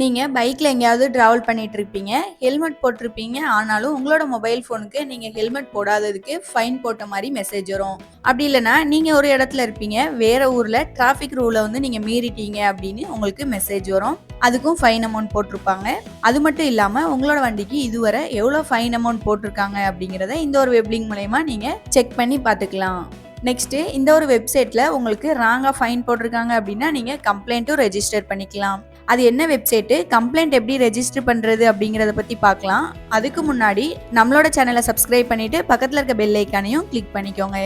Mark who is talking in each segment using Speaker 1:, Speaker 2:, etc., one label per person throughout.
Speaker 1: நீங்கள் பைக்கில் எங்கேயாவது ட்ராவல் பண்ணிட்டு இருப்பீங்க ஹெல்மெட் போட்டிருப்பீங்க ஆனாலும் உங்களோட மொபைல் ஃபோனுக்கு நீங்கள் ஹெல்மெட் போடாததுக்கு ஃபைன் போட்ட மாதிரி மெசேஜ் வரும். அப்படி இல்லைன்னா நீங்கள் ஒரு இடத்துல இருப்பீங்க வேறு ஊரில் டிராஃபிக் ரூலை வந்து நீங்கள் மீறிட்டீங்க அப்படின்னு உங்களுக்கு மெசேஜ் வரும். அதுக்கும் ஃபைன் அமௌண்ட் போட்டிருப்பாங்க. அது மட்டும் இல்லாமல் உங்களோட வண்டிக்கு இதுவரை எவ்வளோ ஃபைன் அமௌண்ட் போட்டிருக்காங்க அப்படிங்கிறத இந்த ஒரு வெப்லிங் மூலயமா நீங்கள் செக் பண்ணி பார்த்துக்கலாம். நெக்ஸ்ட்டு இந்த ஒரு வெப்சைட்டில் உங்களுக்கு ராங்காக ஃபைன் போட்டிருக்காங்க அப்படின்னா நீங்கள் கம்ப்ளைண்ட்டும் ரெஜிஸ்டர் பண்ணிக்கலாம். அது என்ன வெப்சைட்டு கம்ப்ளைண்ட் எப்படி ரெஜிஸ்டர் பண்ணுறது அப்படிங்கிறத பற்றி பார்க்கலாம். அதுக்கு முன்னாடி நம்மளோட சேனலை சப்ஸ்கிரைப் பண்ணிவிட்டு பக்கத்தில் இருக்க பெல் ஐக்கானையும் கிளிக் பண்ணிக்கோங்க.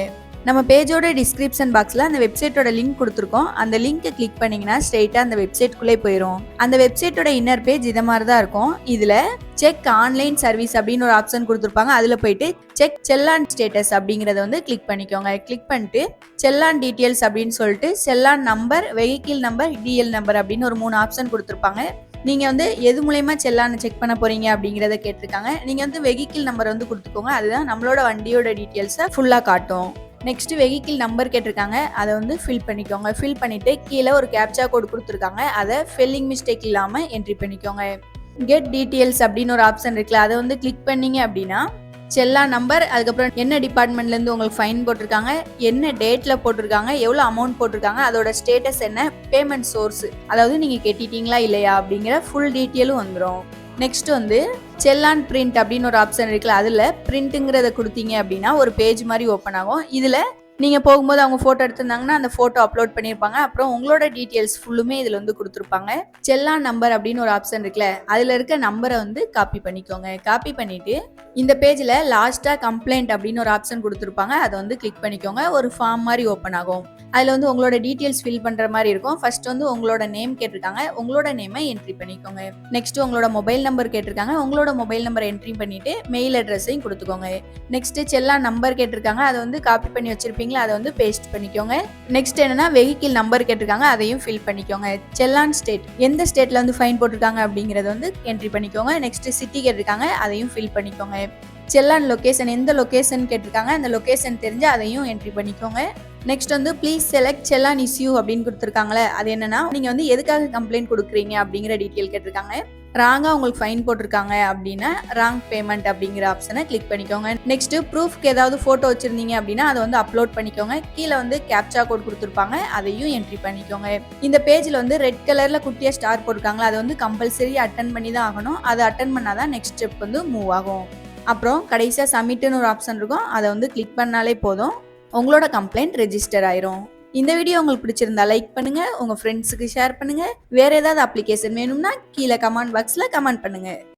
Speaker 1: நம்ம பேஜோட டிஸ்கிரிப்ஷன் பாக்ஸில் அந்த வெப்சைட்டோட லிங்க் கொடுத்துருக்கோம். அந்த லிங்க்கை கிளிக் பண்ணிங்கன்னா ஸ்ட்ரெயிட்டாக அந்த வெப்சைட்குள்ளே போயிடும் அந்த வெப்சைட்டோட இன்னர் பேஜ் இதை மாதிரி தான் இருக்கும். இதில் செக் ஆன்லைன் சர்வீஸ் அப்படின்னு ஒரு ஆப்ஷன் கொடுத்துருப்பாங்க. அதில் போயிட்டு செக் செல்லான் ஸ்டேட்டஸ் அப்படிங்கிறத வந்து கிளிக் பண்ணிக்கோங்க. கிளிக் பண்ணிட்டு செல்லான் டீட்டெயில்ஸ் அப்படின்னு சொல்லிட்டு செல்லான் number vehicle number DL number அப்படின்னு ஒரு மூணு ஆப்ஷன் கொடுத்துருப்பாங்க. நீங்கள் வந்து எது மூலயமா செல்லான்னு செக் பண்ண போகிறீங்க அப்படிங்கிறத கேட்டிருக்காங்க. நீங்கள் வந்து வெஹிக்கிள் நம்பர் வந்து கொடுத்துக்கோங்க. அதுதான் நம்மளோட வண்டியோட டீட்டெயில்ஸை ஃபுல்லாக காட்டும். நெக்ஸ்ட் வெஹிக்கிள் நம்பர் கேட்டிருக்காங்க. அதை வந்து ஃபில் பண்ணிக்கோங்க. ஃபில் பண்ணிவிட்டு கீழே ஒரு கேப்சா கோடு கொடுத்துருக்காங்க. அதை ஃபெல்லிங் மிஸ்டேக் இல்லாமல் என்ட்ரி பண்ணிக்கோங்க. கெட் டீட்டெயில்ஸ் அப்படின்னு ஒரு ஆப்ஷன் இருக்குல்ல அதை வந்து கிளிக் பண்ணீங்க அப்படின்னா செல்லா நம்பர் அதுக்கப்புறம் என்ன டிபார்ட்மெண்ட்லேருந்து உங்களுக்கு ஃபைன் போட்டிருக்காங்க என்ன டேட்டில் போட்டிருக்காங்க எவ்வளோ அமௌண்ட் போட்டிருக்காங்க அதோட ஸ்டேட்டஸ் என்ன பேமெண்ட் சோர்ஸ் அதாவது நீங்கள் கெட்டிட்டீங்களா இல்லையா அப்படிங்கிற ஃபுல் டீட்டெயிலும் வந்துடும் நெக்ஸ்ட் வந்து செல்லான் பிரிண்ட் அப்படின்னு ஒரு ஆப்ஷன் இருக்குல்ல அதில் பிரிண்ட்டுங்கிறத கொடுத்தீங்க அப்படின்னா ஒரு பேஜ் மாதிரி ஓப்பன் ஆகும். இதில் நீங்கள் போகும்போது அவங்க ஃபோட்டோ எடுத்திருந்தாங்கன்னா அந்த ஃபோட்டோ அப்லோட் பண்ணியிருப்பாங்க. அப்புறம் உங்களோட டீட்டெயில்ஸ் ஃபுல்லுமே இதில் வந்து கொடுத்துருப்பாங்க. செல்லா நம்பர் அப்படின்னு ஒரு ஆப்ஷன் இருக்குல்ல அதில் இருக்க நம்பரை வந்து காப்பி பண்ணிக்கோங்க. காப்பி பண்ணிவிட்டு இந்த பேஜில் லாஸ்ட்டாக கம்ப்ளைண்ட் அப்படின்னு ஒரு ஆப்ஷன் கொடுத்துருப்பாங்க. அதை வந்து கிளிக் பண்ணிக்கோங்க. ஒரு ஃபார்ம் மாதிரி ஓப்பன் ஆகும். அதில் வந்து உங்களோட டீட்டெயில்ஸ் ஃபில் பண்ணுற மாதிரி இருக்கும். ஃபர்ஸ்ட் வந்து உங்களோட நேம் கேட்டிருக்காங்க. உங்களோட நேமை என்ட்ரி பண்ணிக்கோங்க. நெக்ஸ்ட் உங்களோட மொபைல் நம்பர் கேட்டிருக்காங்க. உங்களோட மொபைல் நம்பர் என்ட்ரி பண்ணிட்டு மெயில் அட்ரஸையும் கொடுத்துக்கோங்க. நெக்ஸ்ட் செல்லா நம்பர் கேட்டிருக்காங்க. அதை வந்து காப்பி பண்ணி வச்சிருப்பீங்களா அதை வந்து பேஸ்ட் பண்ணிக்கோங்க. நெக்ஸ்ட் என்னன்னா வெஹிக்கிள் நம்பர் கேட்டிருக்காங்க அதையும் ஃபில் பண்ணிக்கோங்க. செல்லான் ஸ்டேட் எந்த ஸ்டேட்ல வந்து ஃபைன் போட்டிருக்காங்க அப்படிங்கறத வந்து என்ட்ரி பண்ணிக்கோங்க. நெக்ஸ்ட் சிட்டி கேட்டிருக்காங்க அதையும் ஃபில் பண்ணிக்கோங்க. செல்லான் லொக்கேஷன் எந்த லொக்கேஷன் கேட்டிருக்காங்க அந்த லொக்கேஷன் தெரிஞ்சு அதையும் என்ட்ரி பண்ணிக்கோங்க. நெக்ஸ்ட் வந்து ப்ளீஸ் செலக்ட் செல்லான் இஸ்யூ அப்படின்னு கொடுத்துருக்காங்களே அது என்னன்னா நீங்க வந்து எதுக்காக கம்ப்ளைண்ட் கொடுக்குறீங்க அப்படிங்கிற டீட்டெயில் கேட்டிருக்காங்க. ராங்காக உங்களுக்கு ஃபைன் போட்டிருக்காங்க அப்படின்னா ராங் பேமெண்ட் அப்படிங்கிற ஆப்ஷனை கிளிக் பண்ணிக்கோங்க. நெக்ஸ்ட் ப்ரூஃப்க்கு ஏதாவது ஃபோட்டோ வச்சுருந்தீங்க அப்படின்னா அதை வந்து அப்லோட் பண்ணிக்கோங்க. கீழே வந்து கேப்சா கோட் கொடுத்துருப்பாங்க. அதையும் என்ட்ரி பண்ணிக்கோங்க. இந்த பேஜில் வந்து ரெட் கலரில் குட்டியாக ஸ்டார் போட்டிருக்காங்களா அதை வந்து கம்பல்சரி அட்டன் பண்ணி தான் ஆகணும். அதை அட்டன் பண்ணால் தான் நெக்ஸ்ட் ஸ்டெப் வந்து மூவ் ஆகும். அப்புறம் கடைசியாக சப்மிட்னு ஒரு ஆப்ஷன் இருக்கும். அதை வந்து கிளிக் பண்ணாலே போதும். உங்களோட கம்ப்ளைண்ட் ரெஜிஸ்டர் ஆயிரும். இந்த வீடியோ உங்களுக்கு பிடிச்சிருந்தா லைக் பண்ணுங்க உங்க ஃப்ரெண்ட்ஸுக்கு ஷேர் பண்ணுங்க. வேற ஏதாவது அப்ளிகேஷன் வேணும்னா கீழே கமெண்ட் பாக்ஸ்ல கமெண்ட் பண்ணுங்க.